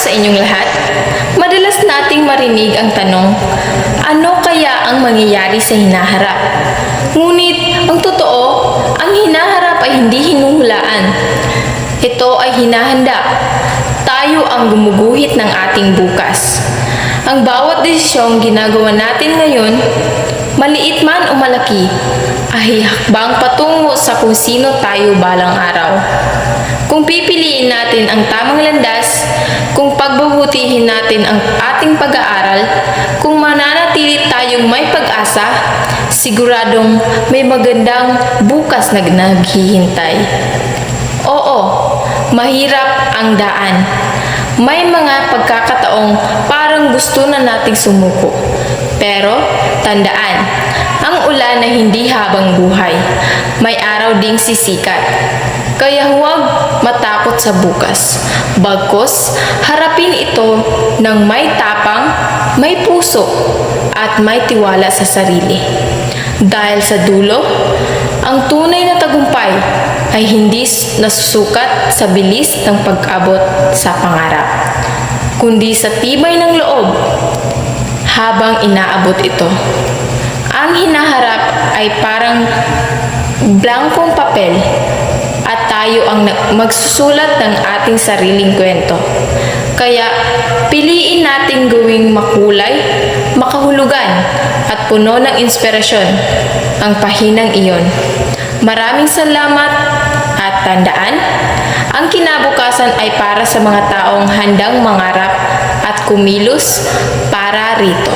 sa inyong lahat. Madalas nating marinig ang tanong, ano kaya ang mangyayari sa hinaharap? Ngunit, ang totoo, ang hinaharap ay hindi hinuhulaan. Ito ay hinahanda. Tayo ang gumuguhit ng ating bukas. Ang bawat desisyong ginagawa natin ngayon, maliit man o malaki, ay hakbang patungo sa kung sino tayo balang araw. Kung pipiliin natin ang tamang landas, kung pagbubutihin natin ang ating pag-aaral, kung mananatili tayong may pag-asa, siguradong may magandang bukas na naghihintay. Oo, mahirap ang daan. May mga pagkakataong parang gusto na nating sumuko. Pero, tandaan, ang ulan na hindi habang buhay, may araw ding sisikat. Kaya huwag matakot sa bukas. Bagkos, harapin ito ng may tapang, may puso, at may tiwala sa sarili. Dahil sa dulo, ang tunay na tagumpay ay hindi nasusukat sa bilis ng pag-abot sa pangarap, kundi sa tibay ng loob habang inaabot ito. Ang hinaharap ay parang blankong papel at tayo ang magsusulat ng ating sariling kwento. Kaya piliin nating gawing makulay, makahulugan at puno ng inspirasyon ang pahinang iyon. Maraming salamat at tandaan, ang kinabukasan ay para sa mga taong handang mangarap at kumilos para rito.